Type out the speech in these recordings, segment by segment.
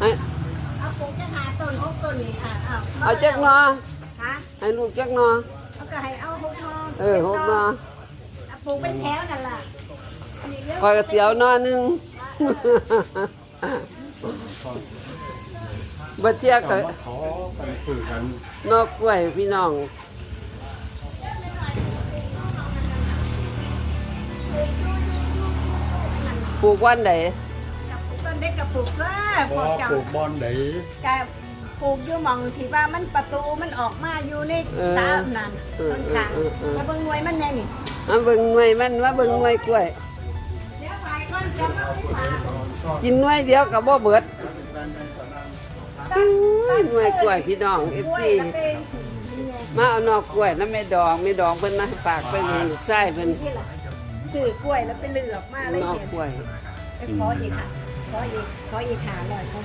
ให้เอาปลูกจะหาต้นหกต้นนี่ค่ะเอาเอาจักหนอฮะให้ลูกจักหนอเอาก็ให้เอาหกหนอเออหกหนอเอาปลูกเป็นแถวนั่นล่ะอันนี้เยอะคอยกระเสียวหนอหนึง บ่เที่ยก็ก็มาขอกันคุยกันนอกกล้วยพี่น้อง ปลูกวันไหนกับปลูก ต้นเล็กกับปลูกก็พบ่วกเจ้าปลูกบอนไหนกปลูกอยู่หมองที่ว่ามันประตูมันออกมาอยู่ในสามนั่นต้นขางแล้วเบิ่งหน่วยมันแน่นี่มาเบิ่งหน่วยมันมาเบิ่งหน่วยกล้วย เดี๋ยวไปก่อนจะมาผู้หากินหน่วยเดียวก็บ่เบิดอุ้ยหน่วยกล้วยพี่น้องกล้วยแล้วไปมาเอานอกกล้วยน้ำแม่ดองแม่ดองเพิ่นนะฝากเพิ่นลูกชายเพิ่นที่ล่ะซื้อกล้วยแล้วไปเลือกมาเลยนอกเห็นกล้วยไปขออีกค่ะ ขออีกขออีกหาเลยเขา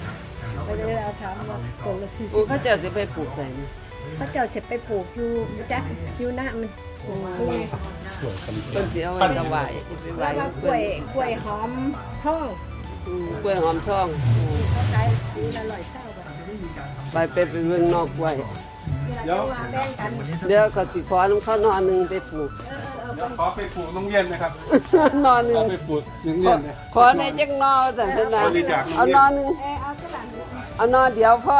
ไปเลยเอาถามว่าโกละสี่โอ้สิบเขาเจะสิไปปลูกไสนี่เขาเจ้าเสร็จไปปลูกอยู่จ้ะอยู่หน้ามันปลูกกล้วยสวยกันเพิ่นสิเอาไว้ถวายไปไหว้แล้วก็กเพิ่ล้วยนกล้วยหอมท่องอืมกล้วยหอมทองอืมเขาขายปีละร้อยเศร้าบาทไปไปไปเบิ่งนอกกล้วยเดี๋ยวว่าแบ่งกันเดี๋ยวก็สิขอน้ำข้าวนอนหนึงไปปลูก เออเออเดี๋ยว ขอไปปลูกโรงเรียนนะครับ นอนหนึของไปปลูกโรงขเรีอยนนะขอในจักนอแต่เพิ่นน่ะบริจาคเอานอนหนึงเออเอาสลัดเอานอนเดียวพ่อ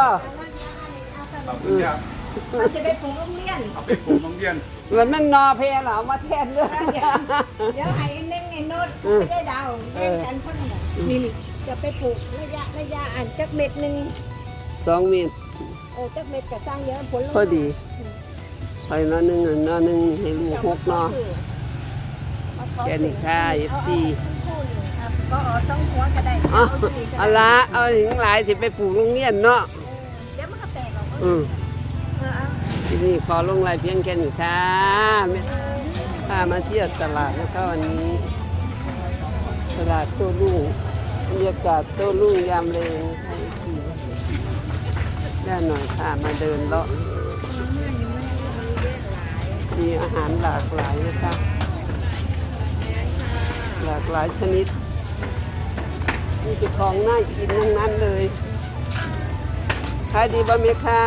ขอบคุณครับเราจะไปปลูกโรงเรียน เอาไปปลูกโรงเรียนมันมันนอเพลเหรอเอามาแทนเด้อ เดี๋ยวเดี๋ยวให้เน่งในโน้ตไม่ได้ดาวแบ่งกันเท่านั้นนี่นี่จะไปปลูกระยะระยะอ่านจักเม็ดหนึ่งสองเมตรเออจักเม็ดก็สร้างเยอะผลลงพอดี ไปนอนหนึงอันนอนหนึงให้ลูกหกนอแกนี่ค่ะ FC ก็เอาสองหัวก็ได้เอาเอาดีก็เอาได้ละเอาถึงหลายสิไปปลูกโรงเรียนเนาะเดี๋ยวมันก็แตกออกอืมเออเอาที่นี่ขอลงรายเพียงแค่นี้ค่ะไม่พามาเที่ยวตลาดนะคะวันนี้ ตลาดโต้รุ่งบรรยากาศโต้รุ่งยามเลงค่ะที่ได้หน่อยค่ะมาเดินเลาะ มีอาหารหลากหลายนะคะ หลากหลายชนิดนี่คือของน่ากินทั้งนั้นเลยขายดีบ่เมค่ะ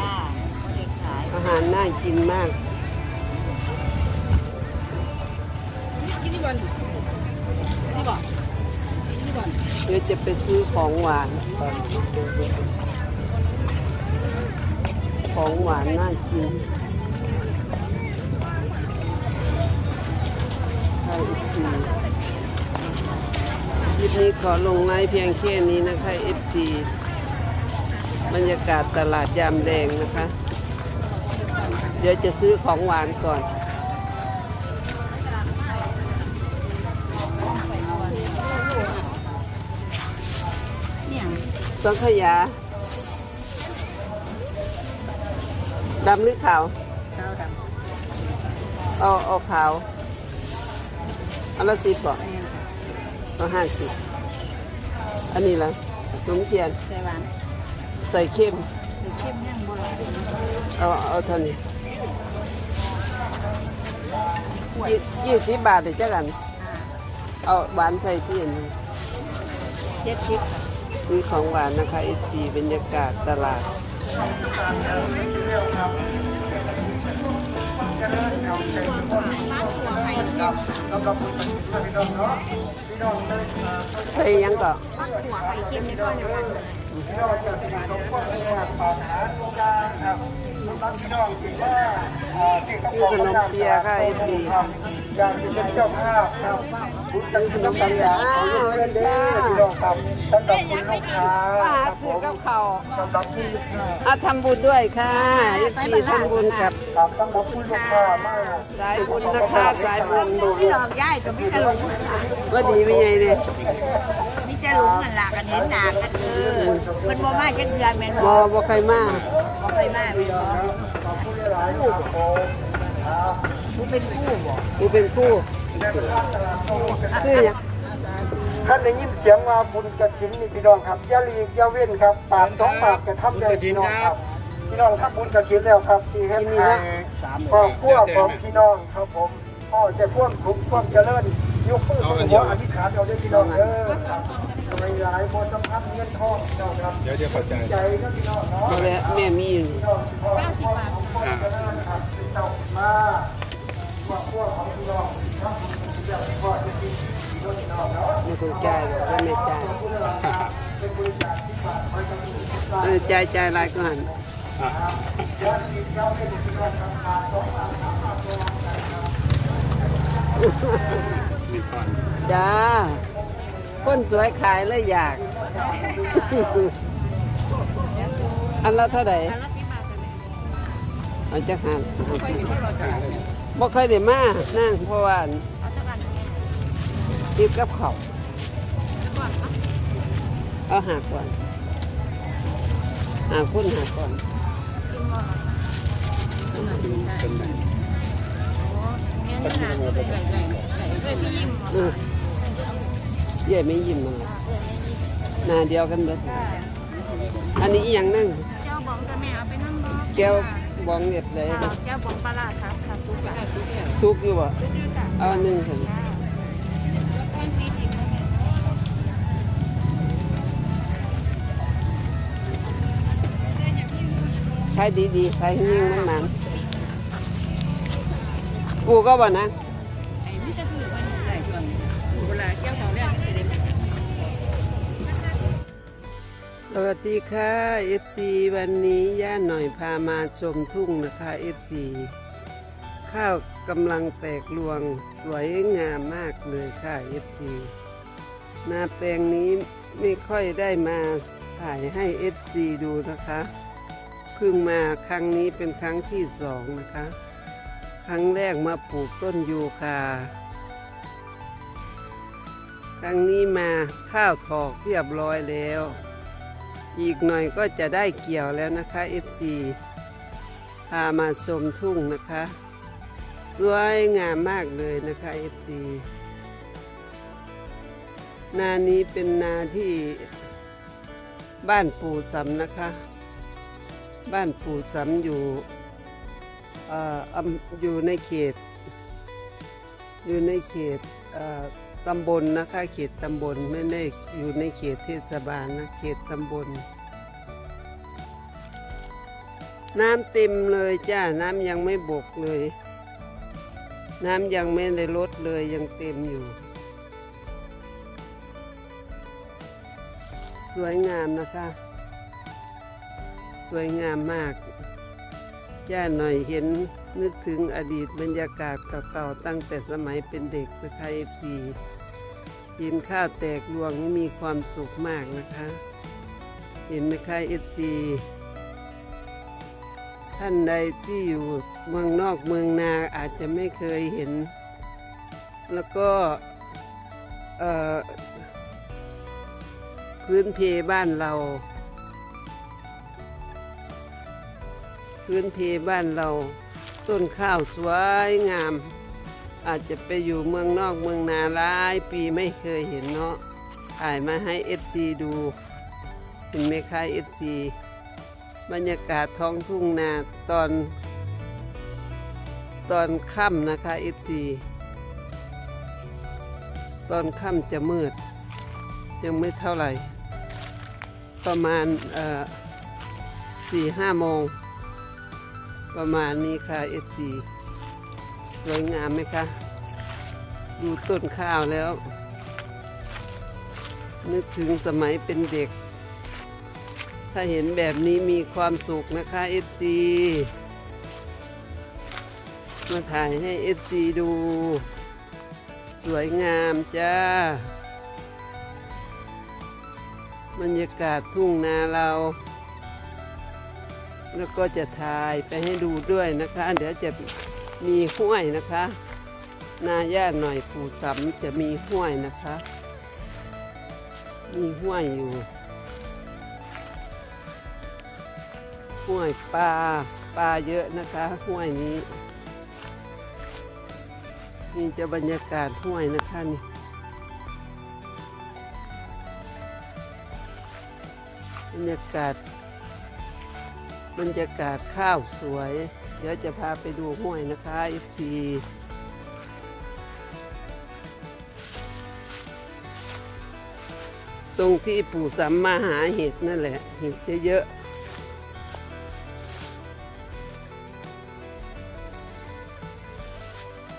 จ้าไม่ได้ขายอาหารน่ากินมากกินนี่ก่อนนี่ก่อนนี่ก่อนเดี๋ยวจะไปซื้อของหวาน ของหวานน่ากิน ขอลงไลฟ์เพียงแค่นี้นะคะ FT บรรยากาศตลาดยามแดงนะคะ เดี๋ยวจะซื้อของหวานก่อนเนี่ยสังขยา ดำหรือขาวข้าวดเอาเอาขาวเอาละสิบก่อนำเอาห้าสิบ อันนี้ละขนมเทียนใส่หวานใส่เข้ม ใส่เข้มย่างโบราณเอาเอาเท่านี้ยี่ยี่สิบบาทเดี๋ยวเจ้ากัน เอาหวานใส่ที่อันนี้เจ็ดสิบซื้อของหวานนะคะอีสีบรรยากาศตลาด ใส่ยังก็ซื้อขนมเปียค่ะไอ้สีอยากจะเป็นเจ้าภาพครับบุญซื้อขนมเปียอ้าวสวัสดีค่ะพี่น้องครับ สำหรับคุณลูกค้ามาหาซื้อกับเขาวสำหรับคุณลูกค้าอาทำบุญด้วยค่ะไอ้สีทำบุญกับ ครับสำหรับคุณลูกค้ามากสายบุญนะคะสายบุญพี่ดอกย่ายกับพี่กระหลงว่าดีไม่ใหญ่เนี่ยพี่จะหลงมันหลักกันเห็นหนากันเออมันบ่มาจักเดือนแม่นบบ่อบ่ใครมากบ่ไปมาพี่ดอกหลายครับผมผู้เป็นผู้บ่กูเป็นคู่ ซื้อหยัง ท่านได้ยินเสียงว่าบุญกระถินนี่พี่น้องครับอย่าลีกอย่าเว้นครับปากสองปากจะทำได้พี่น้องครับ พี่น้องทำบุญกระถินแล้วครับที่เฮ็ดให้ครอบครัวของพี่น้องครับผมพ่อจะพ่วงทุกข์ความเจริญยกมือขึ้นหัวอธิษฐานเอาได้พี่น้องเด้อครับทำไมล่ะลายๆบนสำคัญเงินทองพี่น้องครับเดี๋ยวเดี๋ยวเข้าใจใจนะพี่น้องเนาะเอาแล้วแม่มีอยู่พี่น้องพ่อสิบบาทครับพี่น้องมาว่าพวกของพี่น้องครับเรื่องพ่อจะกินพี่น้องเนาะ ไม่ต้องจ่ายหรอกว่าไม่จ่ายเป็นบริจาคที่ฝากไว้กับผู้ที่ฝากเออจ่ายจ่ายหลายก็หันยอดที่เราเป็นพี่น้องทำขาดสองบาทสามบาทตัวละครับมีฟันจ้าคนสวยขายเลยอยาก อันละเท่าไหร่อันจะหันบ่เคยได้มานั่งเพราะว่า ติดกับเขาวเอาหาก่อน หาคุณหาก่อนเป็นไหนเออเย่ไม่ยิ้มมันหน้าเดียวกันเบิดอันนี้อีหยังนั่งเจ้าบองจะแม่เอาไปนั่งบ่แก้วบองเรียบเลยค่ะแก้วบองปลาร้าครับค่ะทุกอย่างทุกอย่างซุกอยู่บ่ทุกอย่างจ้ะเอาอันหนึ่งเถอ ใช้ดีๆใช้ยิ่งมันมันๆปูก็บ่นะไอ้นี่จะสวัสดีค่ะเอฟซีวันนี้ย่าหน่อยพามาชมทุ่งนะคะเอฟซีข้าวกำลังแตกรวงสวยงามมากเลยค่ะเอฟซีนาแปลงนี้ไม่ค่อยได้มาถ่ายให้เอฟซีดูนะคะ พิ่งมาครั้งนี้เป็นครั้งที่สองนะคะ ครั้งแรกมาปลูกต้นยูคา ครั้งนี้มาข้าวถอกเรียบร้อยแล้ว อีกหน่อยก็จะได้เกี่ยวแล้วนะคะ FC พามาชมทุ่งนะคะ สวยงามมากเลยนะคะ FC นานี้เป็นนาที่บ้านปู่สำนะคะ บ้านปู่สำอยู่อยู่ในเขต อยู่ในเขตตำบลนะคะเขตตำบลไม่ได้อยู่ในเขตเทศบาลนะเขตตำบล น้ำเต็มเลยจ้า น้ำยังไม่บกเลย น้ำยังไม่ได้ลดเลยยังเต็มอยู่ สวยงามนะคะ สวยงามมาก ย่าหน่อยเห็นนึกถึงอดีตบรรยากาศเก่าๆตั้งแต่สมัยเป็นเด็กนะคะเอฟซีกินข้าวแตกรวงมีความสุขมากนะคะ เห็นไหมคะเอฟซีท่านใดที่อยู่เมืองนอกเมืองนาอาจจะไม่เคยเห็น แล้วก็พื้นเพบ้านเรา พื้นเพบ้านเรา ต้นข้าวสวยงาม อาจจะไปอยู่เมืองนอกเมืองนาหลายปีไม่เคยเห็นเนาะถ่ายมาให้เอฟซีดู เห็นไหมคะเอฟซีบรรยากาศท้องทุ่งนาตอน ตอนค่ำนะคะเอฟซีตอนค่ำจะมืด ยังไม่เท่าไหร่ ประมาณเอ่อสี่ห้าโมง ประมาณนี้ค่ะเอซีสวยงามไหมคะ ดูต้นข้าวแล้ว นึกถึงสมัยเป็นเด็ก ถ้าเห็นแบบนี้มีความสุขนะคะเอซีมาถ่ายให้เอซีดู สวยงามจ้าบรรยากาศทุ่งนาเรา แล้วก็จะถ่ายไปให้ดูด้วยนะคะ เดี๋ยวจะมีห้วยนะคะนาย่าหน่อยปู่สำจะมีห้วยนะคะ มีห้วยอยู่ ห้วยปลาปลาเยอะนะคะ ห้วยนี้นี่จะบรรยากาศห้วยนะคะนี่บรรยากาศ บรรยากาศข้าวสวย เดี๋ยวจะพาไปดูห้วยนะคะอีซีตรงที่ปู่สัมมาหาเห็ดนั่นแหละ เห็ดเยอะๆ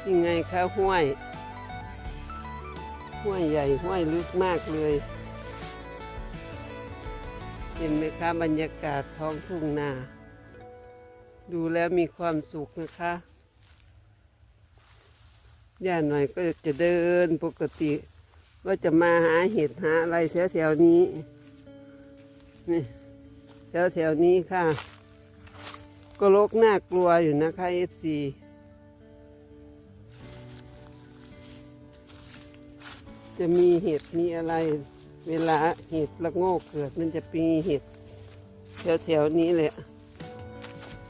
ยังไงคะห้วย ห้วยใหญ่ห้วยลึกมากเลย เห็นไหมคะบรรยากาศท้องทุ่งนา ดูแล้วมีความสุขนะคะย่าหน่อยก็จะเดินปกติ ก็จะมาหาเห็ดหาอะไรแถวแถวๆนี้นี่แถวแถวๆนี้ค่ะ ก็ลกน่ากลัวอยู่นะคะเอฟซีจะมีเห็ดมีอะไร เวลาเห็ดละโงกเกิดมันจะมีเห็ดแถวแถวๆนี้แหละ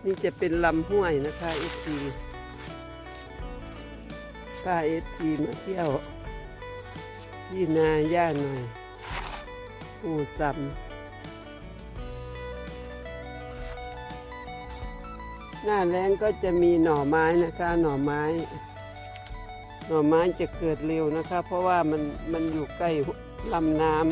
นี่จะเป็นลำห้วยนะคะเอฟซีป้าเอฟซีมาเที่ยวที่นาย่าหน่อยปูซ้ำหน้าแรงก็จะมีหน่อไม้นะคะ หน่อไม้ หน่อไม้จะเกิดเร็วนะคะ เพราะว่ามันมันอยู่ใกล้ ลำน้ำ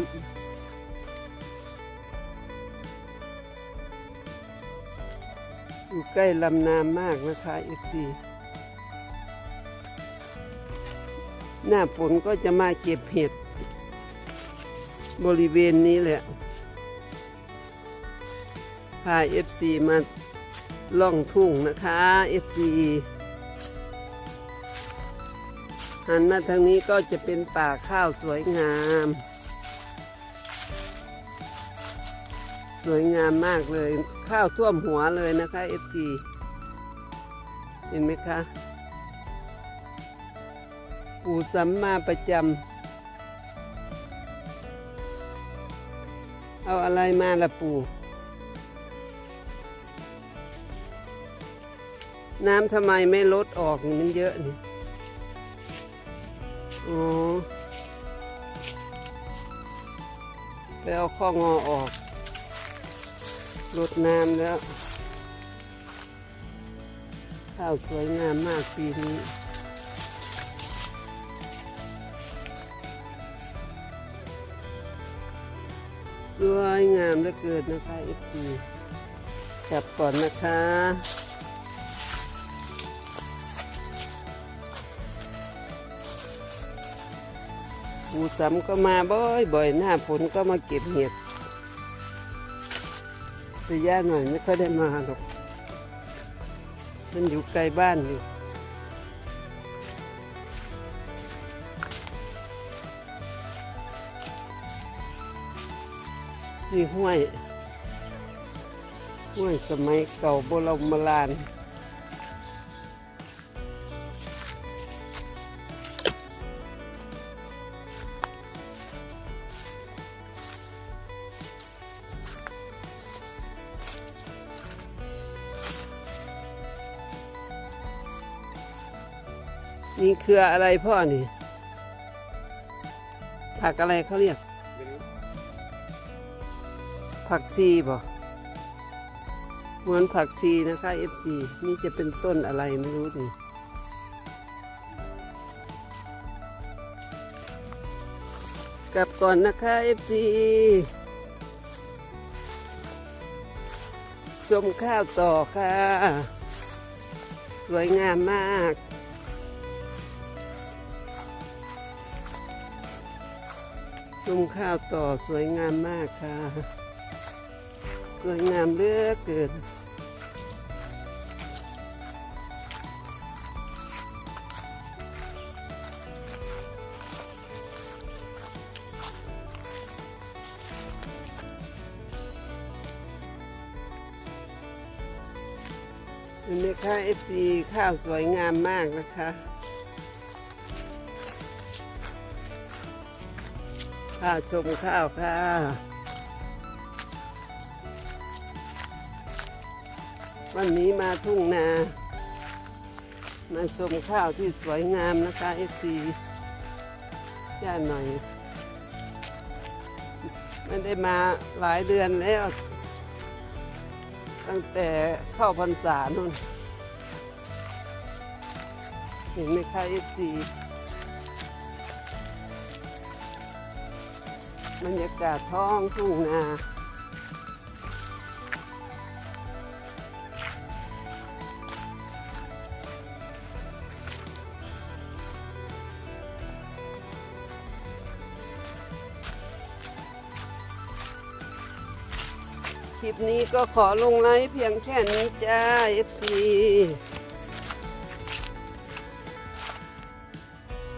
อยู่ใกล้ลำน้ำมากนะคะอีกทีหน้าฝนก็จะมาเก็บเห็ด บริเวณนี้แหละ พาเอฟซีมาล่องทุ่งนะคะเอฟซี หันมาทางนี้ก็จะเป็นป่าข้าวสวยงาม สวยงามมากเลย ข้าวท่วมหัวเลยนะคะเอฟซีเห็นไหมคะปู่สัมมาประจำเอาอะไรมาละปู่น้ำทำไมไม่ลดออกมันเยอะนี่ อ๋อไปเอาข้องอออกลดน้ำแล้ว ข้าวสวยงามมากปีนี้สวยงามเหลือเกินนะคะเอฟซีจับก่อนนะคะ ปูสำก็มาบ่อยบ่อยๆหน้าฝนก็มาเก็บเห็ดแต่ย่าหน่อยไม่ค่อยได้มาหรอกมันอยู่ไกลบ้านอยู่นี่ห้วยห้วยสมัยเก่าโบราณโบราณ นี่คืออะไรพ่อนี่ ผักอะไรเขาเรียก ผักชีบ่เหมือนผักชีนะคะ FC นี่จะเป็นต้นอะไรไม่รู้นี่กลับก่อนนะคะ FC ชมข้าวต่อค่ะ สวยงามมาก ชมข้าวต่อสวยงามมากค่ะ สวยงามเลือเกินเห็นไหมคะเอฟซีข้าวสวยงามมากนะคะ ข้าวชมข้าวค่ะวันนี้มาทุ่งนา มาชมข้าวที่สวยงามนะคะเอซีย่าหน่อย ไม่ได้มาหลายเดือนแล้ว ตั้งแต่เข้าพรรษานู่นเห็นไหมคะเอซี บรรยากาศท้องทุ่งนาคลิปนี้ก็ขอลงไลฟ์เพียงแค่นี้จ้า FC